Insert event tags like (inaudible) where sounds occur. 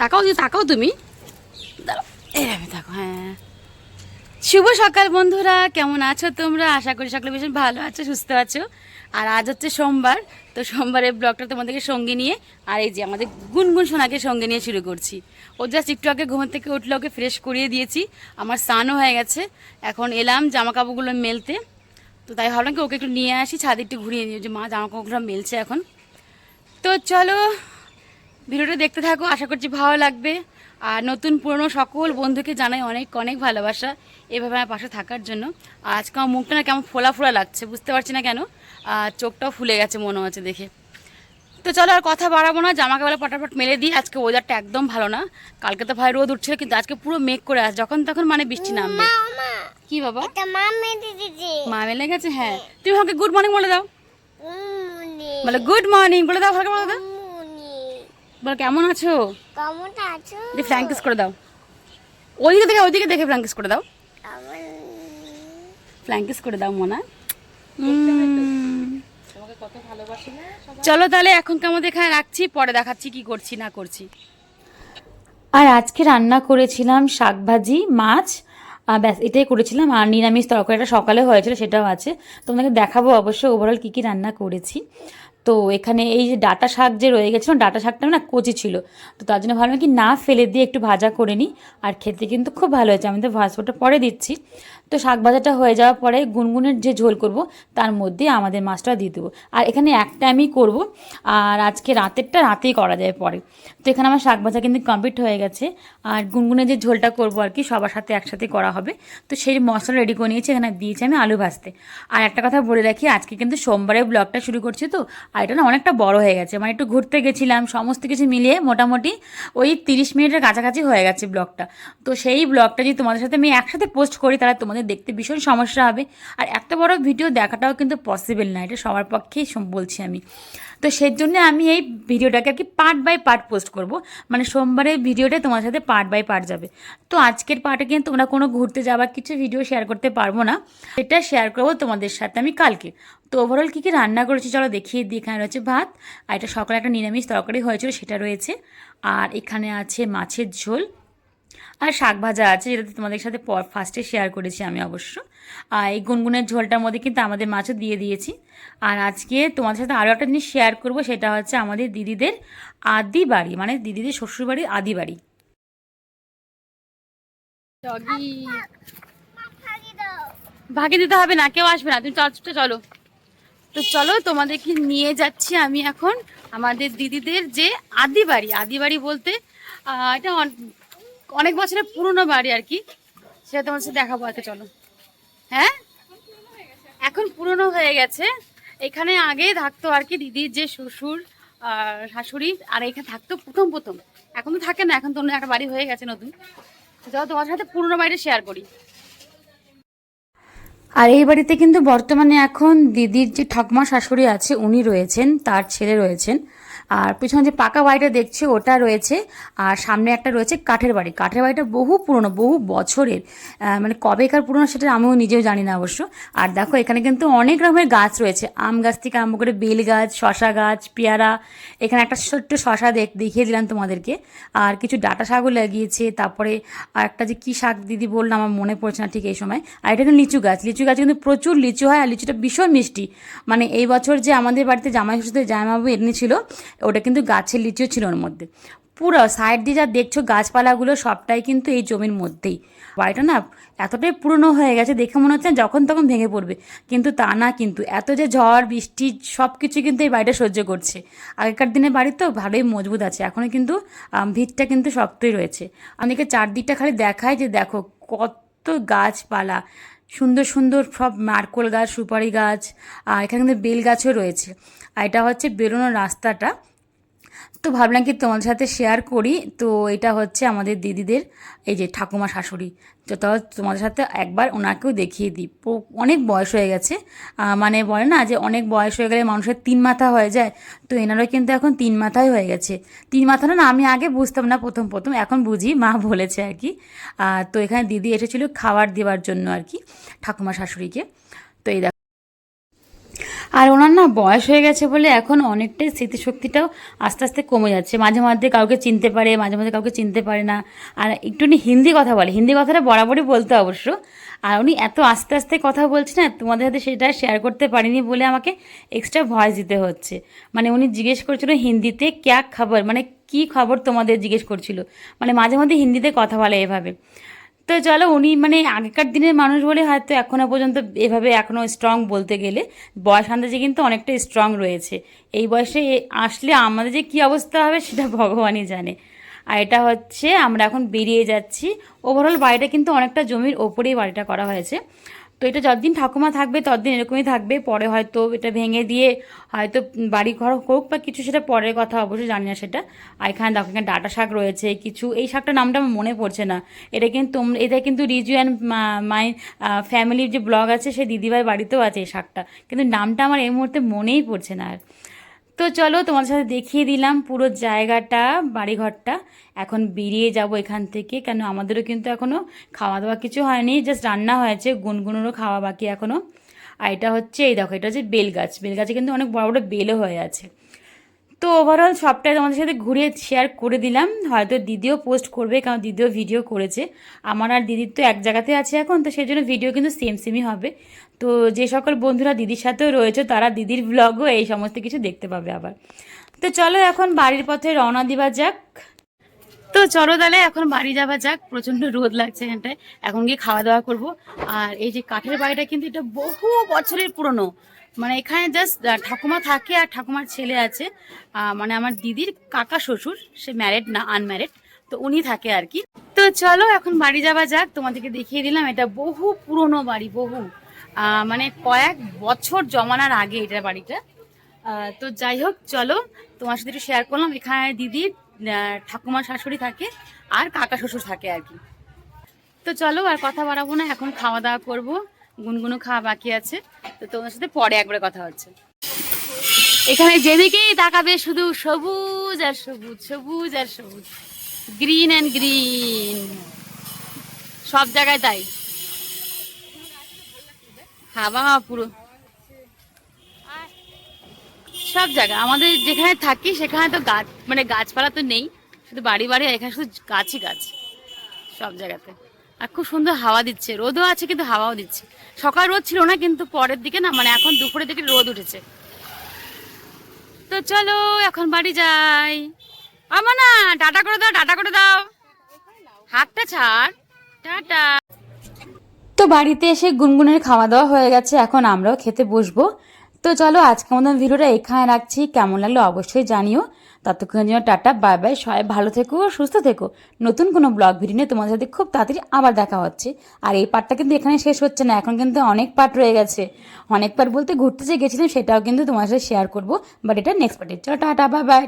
তাকাও তুমি তাকাও তুমি। এভাবে থাকো হ্যাঁ। শুভ সকাল বন্ধুরা, কেমন আছো তোমরা? আশা করি সকলে ভীষণ ভালো আছো, সুস্থ আছো। আর আজ হচ্ছে সোমবার, তো সোমবারের ব্লগটা তোমাদেরকে সঙ্গে নিয়ে, আর এই যে আমাদের গুনগুন সোনাকে সঙ্গে নিয়ে শুরু করছি। ও জাস্ট একটু আগে ঘুম থেকে উঠলে, ওকে ফ্রেশ করিয়ে দিয়েছি। আমার স্নানও হয়ে গেছে। এখন এলাম জামা কাপড়গুলো মেলতে। তো তাই ভাবলাম কি ওকে একটু নিয়ে আসি, ছাদে একটু ঘুরিয়ে নিয়ে যে মা জামা কাপড়গুলো মেলছে এখন। তো চলো ভিডিওটা দেখতে থাকো আশা করছি ভালো লাগবে। আর নতুন পুরনো সকল বন্ধুকে জানাই অনেক অনেক ভালোবাসা এভাবে আমার পাশে থাকার জন্য। আর আজকে আমার মুখটা না কেমন ফোলা ফোলা লাগছে বুঝতে পারছি না কেন। আর চোখটাও ফুলে গেছে মনে হচ্ছে দেখে। তো চলো আর কথা বাড়াবো না জামা কাপড় পটাপট মেলে দিই। আজকে ওয়েদারটা একদম ভালো না। কালকে তো ভাই রোদ উঠছিল কিন্তু আজকে পুরো মেঘ করে আস যখন তখন মানে বৃষ্টি নামবে। মা কি বাবা? মা মেলে গেছে? হ্যাঁ। তুমি আমাকে গুড মর্নিং বলে দাও। বলে গুড মর্নিং বলে দাও ভালো বলে দাও। বলে কেমন আছো? কেমন আছো? দিয়ে ফ্ল্যাঙ্কিস করে দাও। ওইদিকে দেখে ওইদিকে দেখে ফ্ল্যাঙ্কিস করে দাও। কেমন? ফ্ল্যাঙ্কিস করে দাও মোনা। চলো তাহলে এখন কেমন এখানে রাখছি পরে দেখাচ্ছি কি করছি না করছি। আর আজকে রান্না করেছিলাম শাকভাজি মাছ আর ব্যাস এটাই করেছিলাম। আর নিরামিষ তরকারিটা সকালে হয়েছিল সেটাও আছে। তোমাদেরকে দেখাবো অবশ্যই ওভারঅল কী কী রান্না করেছি। তো এখানে এই যে ডাটা শাক যে রয়ে গেছিল, ডাটা শাকটা না কচি ছিল। তো তার জন্য ভাবলাম কি না ফেলে দিয়ে একটু ভাজা করে নিই। আর খেতে কিন্তু খুব ভালো হয়েছে, আমি তো ভাজবোটা পরে দিচ্ছি। তো শাক ভাজাটা হয়ে যাওয়ার পরে গুনগুনের যে ঝোল করব, তার মধ্যে আমাদের মাছটা দিয়ে দেবো। আর এখানে একটা আমি করব, আর আজকে রাতেরটা রাতেই করা যায় পরে। তো এখানে আমার শাক ভাজা কিন্তু কমপ্লিট হয়ে গেছে, আর গুনগুনের যে ঝোলটা করব আর কি, সবার সাথে একসাথে করা হবে। তো সেই মশলা রেডি করে নিয়েছি, এখানে দিয়েছি আমি আলু ভাজতে। আর একটা কথা বলে রাখি, আজকে কিন্তু সোমবারে ব্লগটা শুরু করছি তো আর এটা না অনেকটা বড় হয়ে গেছে। মানে একটু ঘুরতে গেছিলাম, সমস্ত কিছু মিলিয়ে মোটামুটি ওই তিরিশ মিনিটের কাছাকাছি হয়ে গেছে ব্লগটা। তো সেই ব্লগটা যদি তোমাদের সাথে আমি একসাথে পোস্ট করি, তাহলে তোমাদের দেখতে ভীষণ সমস্যা হবে। আর এত বড় ভিডিও দেখাটাও কিন্তু পসিবল না, এটা সবার পক্ষেই বলছি আমি। তো সেই জন্য আমি এই ভিডিওটাকে আর কি পার্ট বাই পার্ট পোস্ট করব। মানে সোমবারের ভিডিওটা তোমার সাথে পার্ট বাই পার্ট যাবে। তো আজকের পার্টে কিন্তু তোমরা কোনো ঘুরতে যাওয়ার কিছু ভিডিও শেয়ার করতে পারব না। সেটা শেয়ার করব তোমাদের সাথে আমি কালকে। তো ওভারঅল কী কী রান্না করেছি চলো দেখিয়ে দিই এখানে রয়েছে ভাত আর এটা সকালে একটা নিরামিষ তরকারি হয়েছিল সেটা রয়েছে আর এখানে আছে মাছের ঝোল আর শাক ভাজা আছে যেটা তোমাদের সাথে ফার্স্টে শেয়ার করেছি আমি অবশ্য আর এই গুনগুনের ঝোলটার মধ্যে কিন্তু আমাদের মাছও দিয়ে দিয়েছি আর আজকে তোমাদের সাথে আরও একটা জিনিস শেয়ার করব সেটা হচ্ছে আমাদের দিদিদের আদি বাড়ি মানে দিদিদের শ্বশুরবাড়ির আদি বাড়ি খালি ভাগে দিতে হবে না কেউ আসবে না তুমি চল চলো তো চলো তোমাদেরকে নিয়ে যাচ্ছি আমি এখন আমাদের দিদিদের যে আদি বাড়ি। আদি বাড়ি বলতে এটা অনেক বছরের পুরনো বাড়ি আর কি। সেটা তোমার সাথে দেখাবো আজকে চলো। হ্যাঁ? এখন পুরনো হয়ে গেছে। এখানে আগে থাকতো আর কি দিদির যে শ্বশুর আর শাশুড়ি, আর এখানে থাকতো প্রথম প্রথম। এখন তো থাকে না, এখন তো অন্য একটা বাড়ি হয়ে গেছে নতুন। চলো তোমার সাথে পুরনো বাড়িটা শেয়ার করি। আর এই বাড়িতে কিন্তু বর্তমানে এখন দিদির যে ঠাকুমা শাশুড়ি আছে, উনি রয়েছেন, তার ছেলে রয়েছেন। আর পিছনে যে পাকা বাড়িটা দেখছি, ওটা রয়েছে। আর সামনে একটা রয়েছে কাঠের বাড়ি। কাঠের বাড়িটা বহু পুরনো, বহু বছরের। মানে কবেকার পুরনো সেটা আমিও নিজেও জানি না অবশ্য। আর দেখো, এখানে কিন্তু অনেক রকমের গাছ রয়েছে। আম গাছ থেকে আরম্ভ করে বেল গাছ, শশা গাছ, পেয়ারা। এখানে একটা ছোট্ট শশা দেখ, দেখিয়ে দিলাম তোমাদেরকে। আর কিছু ডাটা শাকও লাগিয়েছে। তারপরে আর একটা যে কী শাক দিদি বললাম আমার মনে পড়ছে না ঠিক এই সময়। আর এটা কিন্তু লিচু গাছ। লিচু গাছ কিন্তু প্রচুর লিচু হয় আর লিচুটা ভীষণ মিষ্টি। মানে এই বছর যে আমাদের বাড়িতে জামাই ষষ্ঠীতে জামাইবাবু এনেছিল ওটা কিন্তু গাছের লিচুও ছিল ওর মধ্যে। পুরো সাইড দিয়ে যা দেখছ গাছপালাগুলো সবটাই কিন্তু এই জমির মধ্যেই। বাড়িটা না এতটাই পুরনো হয়ে গেছে, দেখে মনে হচ্ছে যখন তখন ভেঙে পড়বে। কিন্তু তা না কিন্তু, এত যে ঝড়, বৃষ্টি সব কিছু কিন্তু এই বাড়িটা সহ্য করছে। আগেকার দিনের বাড়ি তো ভালোই মজবুত আছে, এখনও কিন্তু ভিতটা কিন্তু শক্তই রয়েছে। অনেকে চারদিকটা খালি দেখায় যে দেখো কত গাছপালা। সুন্দর সুন্দর সব নারকোল গাছ, সুপারি গাছ আর এখানে বেল গাছও রয়েছে। আর এটা হচ্ছে বেরোনোর রাস্তাটা। তো ভাবলাম কি তোমাদের সাথে শেয়ার করি। তো এটা হচ্ছে আমাদের দিদিদের, এই যে ঠাকুমা শাশুড়ি। তো তোমাদের সাথে একবার ওনাকেও দেখিয়ে দিই। অনেক বয়স হয়ে গেছে। মানে বলে না যে অনেক বয়স হয়ে গেলে মানুষের তিন মাথা হয়ে যায়। তো এনারও কিন্তু এখন তিন মাথাই হয়ে গেছে। তিন মাথা না আমি আগে বুঝতাম না প্রথম প্রথম। এখন বুঝি, মা বলেছে আর কি। তো এখানে দিদি এসেছিল খাবার দেওয়ার জন্য আর কি, ঠাকুমা শাশুড়িকে। তো এই আর ওনার না বয়স হয়ে গেছে বলে এখন অনেকটাই স্মৃতিশক্তিটাও আস্তে আস্তে কমে যাচ্ছে। মাঝে মাঝে কাউকে চিনতে পারে, মাঝে মাঝে কাউকে চিনতে পারে না। আর একটু উনি হিন্দি কথা বলে। হিন্দি কথাটা বরাবরই বলতে অবশ্য। আর উনি এত আস্তে আস্তে কথা বলছে না, তোমাদের সাথে সেটা শেয়ার করতে পারিনি বলে আমাকে এক্সট্রা ভয়েস দিতে হচ্ছে। মানে উনি জিজ্ঞেস করছিল হিন্দিতে ক্যা খবর? মানে কি খবর তোমাদের? জিজ্ঞেস করছিল। মানে মাঝে মধ্যে হিন্দিতে কথা বলে এভাবে। তো চলো উনি মানে আগেকার দিনের মানুষ বলে হয়তো এখনও পর্যন্ত এভাবে এখনও স্ট্রং বলতে গেলে বয়স আন্দাজে কিন্তু অনেকটা স্ট্রং রয়েছে। এই বয়সে আসলে আমাদের যে কী অবস্থা হবে সেটা (laughs) ভগবানই জানে। আর এটা হচ্ছে আমরা এখন বেরিয়ে যাচ্ছি। ওভারঅল বাড়িটা কিন্তু অনেকটা জমির ওপরেই বাড়িটা করা হয়েছে। তো এটা যতদিন ঠাকুমা থাকবে, ততদিন এরকমই থাকবে। পরে হয়তো এটা ভেঙে দিয়ে হয়তো বাড়ি ঘর হোক বা কিছু, সেটা পরের কথা অবশ্যই জানি না সেটা। আর এখানে দেখো, এখানে ডাটা শাক রয়েছে, কিছু, এই শাকটার নামটা আমার মনে পড়ছে না। এটা কিন্তু তোমরা এটা কিন্তু রিজু অ্যান্ড মাই ফ্যামিলির যে ব্লগ আছে, সেই দিদিভাই বাড়িতেও আছে এই শাকটা। কিন্তু নামটা আমার এই মুহূর্তে মনেই পড়ছে না আর। তো চলো তোমাদের সাথে দেখিয়ে দিলাম পুরো জায়গাটা, বাড়িঘরটা। এখন বেরিয়ে যাব এখান থেকে, কেন আমাদেরও কিন্তু এখনও খাওয়া দাওয়া কিছু হয়নি জাস্ট রান্না হয়েছে, গুনগুনেরও খাওয়া বাকি এখনও আর এটা হচ্ছে, এই দেখো, এটা হচ্ছে বেল গাছ বেল গাছে কিন্তু অনেক বড় বড় বেলও হয়ে আছে। তো ওভারঅল সবটাই তোমাদের সাথে ঘুরে শেয়ার করে দিলাম। হয়তো দিদিও পোস্ট করবে, কারণ দিদিও ভিডিও করেছে। আমার আর দিদির তো এক জায়গাতে আছে এখন, তো সেই জন্য ভিডিও কিন্তু সেম সেমই হবে। তো যে সকল বন্ধুরা দিদির সাথেও রয়েছে, তারা দিদির ব্লগও এই সমস্ত কিছু দেখতে পাবে আবার। তো চলো এখন বাড়ির পথে রওনা দিবা যাক। তো চলো তাহলে এখন বাড়ি যাওয়া যাক প্রচণ্ড রোদ লাগছে এখানটায়। এখন গিয়ে খাওয়া দাওয়া করব। আর এই যে কাঠের বাড়িটা কিন্তু এটা বহু বছরের পুরনো। মানে এখানে জাস্ট ঠাকুমা থাকে আর ঠাকুমার ছেলে আছে। মানে আমার দিদির কাকা শ্বশুর সে ম্যারেড না আনম্যারেড তো উনি থাকে আর কি। তো চলো এখন বাড়ি যাওয়া যাক। তোমাদেরকে দেখিয়ে দিলাম এটা বহু পুরনো বাড়ি বহু। মানে কয়েক বছর জমানার আগে এটা বাড়িটা। তো যাই হোক চলো তোমার সাথে একটু শেয়ার করলাম। এখানে দিদির আহ, ঠাকুমা শাশুড়ি থাকে আর কাকা শ্বশুর থাকে আর কি। তো চলো আর কথা বাড়াবো না এখন খাওয়া দাওয়া করব। গুনগুনো খাওয়া বাকি আছে। তো তোমার সাথে পরে একবারে কথা হচ্ছে। এখানে যেদিকেই তাকাবে শুধু সবুজ আর সবুজ সবুজ আর সবুজ। গ্রিন অ্যান্ড গ্রিন সব জায়গায় তাই। হাওয়া পুরো। সব জায়গা। আমাদের যেখানে থাকি সেখানে তো গাছ মানে গাছপালা তো নেই। শুধু বাড়ি বাড়ি এখানে শুধু গাছই গাছ। সব জায়গাতে। আর খুব সুন্দর হাওয়া দিচ্ছে। রোদও আছে কিন্তু হাওয়াও দিচ্ছে। সকাল রোদ ছিল না কিন্তু পরের দিকে না মানে এখন দুপুরের দিকে রোদ উঠেছে। তো চলো এখন বাড়ি যাই। আমার না টাটা করে দাও, টাটা করে দাও। হাতটা ছাড়। টাটা। তো বাড়িতে এসে গুনগুনের খাওয়া দাওয়া হয়ে গেছে, এখন আমরাও খেতে বসবো। তো চলো আজকে আমাদের ভিডিওটা এখানে রাখছি। কেমন লাগল অবশ্যই জানিও। ততক্ষণের জন্য টাটা, বাই বাই, সবাই ভালো থেকো সুস্থ থেকো। নতুন কোনো ব্লগ ভিডিও নিয়ে তোমাদের সাথে খুব তাড়াতাড়ি আবার দেখা হচ্ছে। আর এই পার্টটা কিন্তু এখানে শেষ হচ্ছে না, এখন কিন্তু অনেক পার্ট রয়ে গেছে। অনেক পার্ট বলতে ঘুরতে যে গেছিলাম সেটাও কিন্তু তোমার সাথে শেয়ার করব বাট এটা নেক্সট পার্টে চলো টাটা, বাই বাই।